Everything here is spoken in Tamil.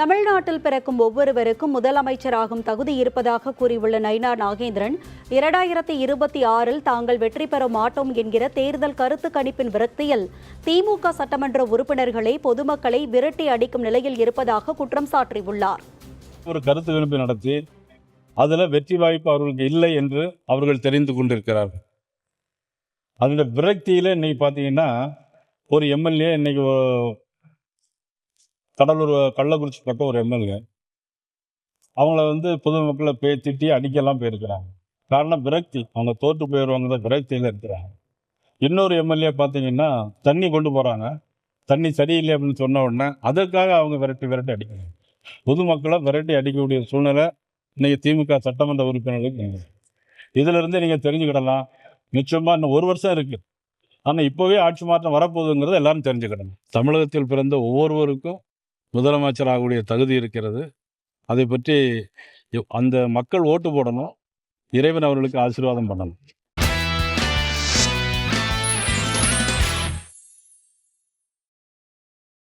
தமிழ்நாட்டில் பிறக்கும் ஒவ்வொருவருக்கும் முதலமைச்சராகும் தகுதி இருப்பதாக கூறியுள்ள நயினா நாகேந்திரன் இரண்டாயிரத்தி இருபத்தி ஆறில் தாங்கள் வெற்றி பெற மாட்டோம் என்கிற தேர்தல் கருத்து கணிப்பின் விரக்தியில் திமுக சட்டமன்ற உறுப்பினர்களை பொதுமக்களை விரட்டி அடிக்கும் நிலையில் இருப்பதாக குற்றம் சாட்டியுள்ளார் ஒரு கருத்து கணிப்பு நடத்தி அதில் வெற்றி வாய்ப்பு அவர்களுக்கு இல்லை என்று அவர்கள் தெரிந்து கொண்டிருக்கிறார்கள். அதோட விரக்தியில் இன்னைக்கு பார்த்தீங்கன்னா ஒரு எம்எல்ஏ இன்னைக்கு கடலூர் கள்ளக்குறிச்சி பக்கம் ஒரு எம்எல்ஏ. அவங்கள வந்து பொதுமக்களை பே திட்டி அடிக்கலாம் போயிருக்கிறாங்க. காரணம் விரக்தி. அவங்க தோற்று போயிடுவாங்க விரக்தியில் இருக்கிறாங்க. இன்னொரு எம்எல்ஏ பார்த்தீங்கன்னா தண்ணி கொண்டு போகிறாங்க தண்ணி சரியில்லை அப்படின்னு சொன்ன உடனே அதற்காக அவங்க விரட்டி விரட்டி அடிக்கிறாங்க. பொதுமக்களை விரட்டி அடிக்கக்கூடிய சூழ்நிலை இன்றைக்கி திமுக சட்டமன்ற உறுப்பினர்களுக்கு இதிலிருந்து நீங்கள் தெரிஞ்சுக்கிடலாம். நிச்சயமாக இன்னும் ஒரு வருஷம் இருக்குது ஆனால் இப்போவே ஆட்சி மாற்றம் வரப்போகுதுங்கிறத எல்லாரும் தெரிஞ்சுக்கிடணும். தமிழகத்தில் பிறந்த ஒவ்வொருவருக்கும் முதலமைச்சர் ஆகக்கூடிய தகுதி இருக்கிறது. அதை பற்றி அந்த மக்கள் ஓட்டு போடணும். இறைவன் அவர்களுக்கு ஆசீர்வாதம் பண்ணணும்.